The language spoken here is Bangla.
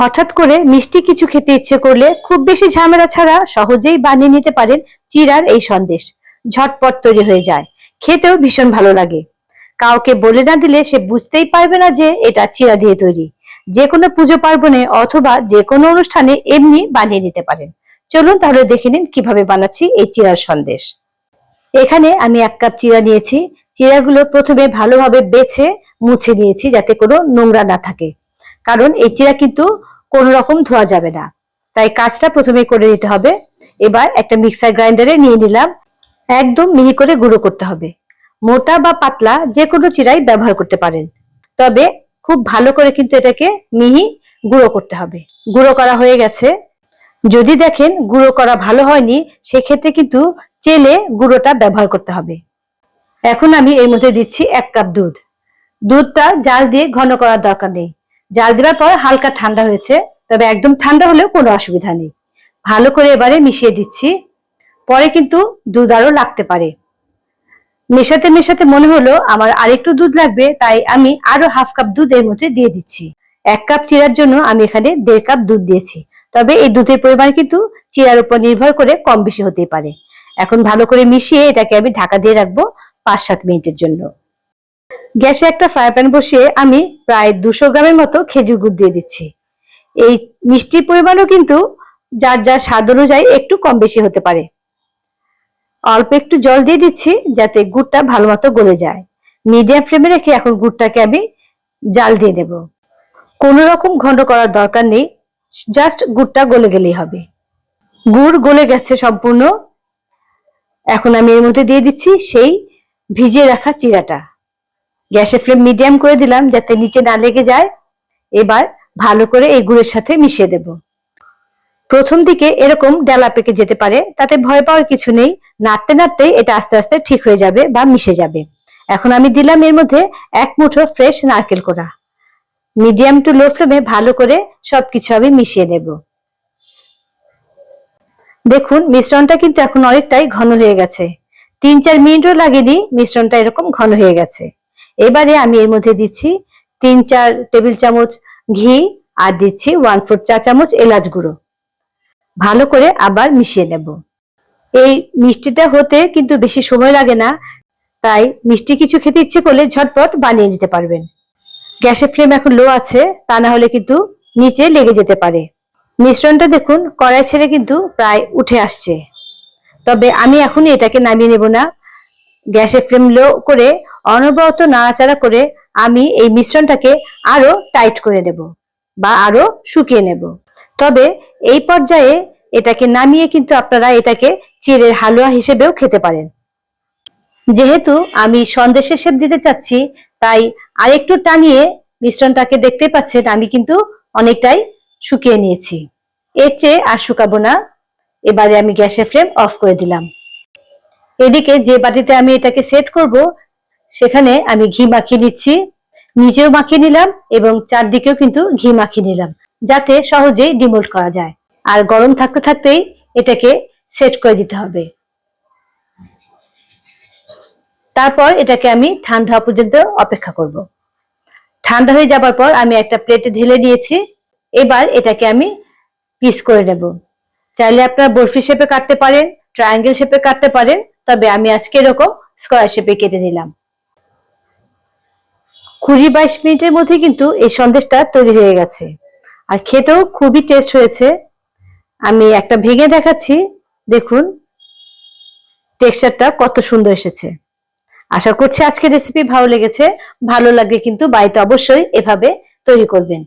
হঠাৎ করে মিষ্টি কিছু খেতে ইচ্ছে করলে খুব বেশি ঝামেলা ছাড়া সহজেই বানিয়ে নিতে পারেন চিরার এই সন্দেশ। ঝটপট তৈরি হয়ে যায়। খেতেও ভীষণ ভালো লাগে। কাউকে বলে না দিলে সে বুঝতেই পারবে না যে এটা চিরা দিয়ে তৈরি। যে কোনো পুজো পার্বণে অথবা যে কোনো অনুষ্ঠানে এমনি বানিয়ে নিতে পারেন। চলুন তাহলে দেখে নিন কীভাবে বানাচ্ছি এই চিরার সন্দেশ। এখানে আমি এক কাপ চিরা নিয়েছি। চিরাগুলো প্রথমে ভালোভাবে বেছে, মুছে নিয়েছি যাতে কোনো নোংরা না থাকে। কারণ এই চিরা কিন্তু কোনো রকম ধোয়া যাবে না। তাই কাজটা প্রথমে করে নিতে হবে। এবার একটা মিক্সার গ্রাইন্ডারে নিয়ে নিলাম। একদম মিহি করে গুঁড়ো করতে হবে। মোটা বা পাতলা যে কোনো চিরাই ব্যবহার করতে পারেন। তবে খুব ভালো করে কিন্তু এটাকে মিহি গুঁড়ো করতে হবে। গুঁড়ো করা হয়ে গেছে। যদি দেখেন গুঁড়ো করা ভালো হয়নি, সেক্ষেত্রে কিন্তু চেলে গুঁড়োটা ব্যবহার করতে হবে। এখন আমি এর মধ্যে দিচ্ছি এক কাপ দুধ। দুধটা জাল দিয়ে ঘন করার দরকার নেই। জাল দেওয়ার পর হালকা ঠান্ডা হয়েছে, তবে একদম ঠান্ডা হলেও কোনো অসুবিধা নেই। ভালো করে এবারে মিশিয়ে দিচ্ছি, পরে কিন্তু দুধ আরও লাগতে পারে। মেশাতে মেশাতে মনে হলো আমার আরেকটু দুধ লাগবে, তাই আমি আরও হাফ কাপ দুধ এর মধ্যে দিয়ে দিচ্ছি। এক কাপ চিরার জন্য আমি এখানে দেড় কাপ দুধ দিয়েছি, তবে এই দুধের পরিমাণ কিন্তু চিরার উপর নির্ভর করে কম বেশি হতেই পারে। এখন ভালো করে মিশিয়ে এটাকে আমি ঢাকা দিয়ে রাখব পাঁচ সাত মিনিটের জন্য। গ্যাসে একটা ফ্রাই প্যান বসিয়ে আমি প্রায় দুশো গ্রামের মতো খেজুর গুড় দিয়ে দিচ্ছি। এই মিষ্টির পরিমাণও কিন্তু যার যার স্বাদ অনুযায়ী একটু কম বেশি হতে পারে। অল্প একটু জল দিয়ে দিচ্ছি যাতে গুড়টা ভালো মতো গলে যায়। মিডিয়াম ফ্লেমে রেখে এখন গুড়টাকে আমি জাল দিয়ে নেব কোনো রকম ঘন্ট করার দরকার নেই জাস্ট গুড়টা গলে গেলেই হবে। গুড় গলে গেছে সম্পূর্ণ। এখন আমি এর মধ্যে দিয়ে দিচ্ছি সেই ভিজিয়ে রাখা চিরাটা। গ্যাসের ফ্লেম মিডিয়াম করে দিলাম যাতে নিচে না লেগে যায়। এবার ভালো করে এই গুড়ের সাথে মিশিয়ে দেব। প্রথম দিকে এরকম ডালা পেকে যেতে পারে, তাতে ভয় পাওয়ার কিছু নেই। নাড়তে নাড়তে এটা আস্তে আস্তে ঠিক হয়ে যাবে বা মিশে যাবে। এখন আমি দিলাম এর মধ্যে এক মুঠো ফ্রেশ নারকেল কোড়া। মিডিয়াম টু লো ফ্লেমে ভালো করে সবকিছু আমি মিশিয়ে নেব। দেখুন, মিশ্রণটা কিন্তু এখন অনেকটাই ঘন হয়ে গেছে। তিন চার মিনিটও লাগেনি, মিশ্রণটা এরকম ঘন হয়ে গেছে। এবারে আমি এর মধ্যে দিচ্ছি তিন, চার টেবিল চামচ ঘি আর দিচ্ছি ওয়ান ফোর চা চামচ এলাচ গুঁড়ো। ভালো করে আবার মিশিয়ে নেব। এই মিষ্টিটা হতে কিন্তু বেশি সময় লাগে না, তাই মিষ্টি কিছু খেতে ইচ্ছে করলে ঝটপট বানিয়ে নিতে পারবেন। গ্যাসের ফ্লেম এখন লো আছে, তা না হলে কিন্তু নিচে লেগে যেতে পারে। মিশ্রণটা দেখুন, কড়াই ছেড়ে কিন্তু প্রায় উঠে আসছে। তবে আমি এখনই এটাকে নামিয়ে নেব না। গ্যাসের ফ্লেম লো করে অনবরত নাড়াচাড়া করে আমি এই মিশ্রণটাকে আরও টাইট করে নেব বা আরও শুকিয়ে নেব। তবে এই পর্যায়ে এটাকে নামিয়ে কিন্তু আপনারা এটাকে চিড়ের হালুয়া হিসেবেও খেতে পারেন। যেহেতু আমি সন্দেশের শেপ দিতে চাচ্ছি, তাই আরেকটু টানিয়ে মিশ্রণটাকে দেখতে পাচ্ছেন, আমি কিন্তু অনেকটাই শুকিয়ে নিয়েছি। এর চেয়ে আর শুকাবো না। এবারে আমি গ্যাসের ফ্লেম অফ করে দিলাম। এদিকে যে বাটিতে আমি এটাকে সেট করব সেখানে আমি ঘি মাখিয়ে নিচ্ছি, নিজেও মাখিয়ে নিলাম এবং চারদিকেও কিন্তু ঘি মাখিয়ে নিলাম, যাতে সহজেই ডিমোল্ড করা যায়। আর গরম থাকতে থাকতেই এটাকে সেট করে দিতে হবে। তারপর এটাকে আমি ঠান্ডা হওয়া পর্যন্ত অপেক্ষা করব। ঠান্ডা হয়ে যাবার পর আমি একটা প্লেটে ঢেলে দিয়েছি এবার এটাকে আমি পিস করে নেব। চাইলে আপনারা বরফি শেপে কাটতে পারেন ট্রায়াঙ্গেল শেপে কাটতে পারেন, তবে আমি আজকে এরকম স্কোয়ার শেপে কেটে নিলাম। কুড়ি বাইশ মিনিটের মধ্যে কিন্তু এই সন্দেশটা তৈরি হয়ে গেছে। আর খেতেও খুবই টেস্ট হয়েছে। আমি একটা ভেঙে দেখাচ্ছি। দেখুন টেক্সচারটা কত সুন্দর এসেছে। আশা করছি আজকের রেসিপি ভালো লেগেছে। ভালো লাগলে কিন্তু বাড়িতে অবশ্যই এভাবে তৈরি করবেন।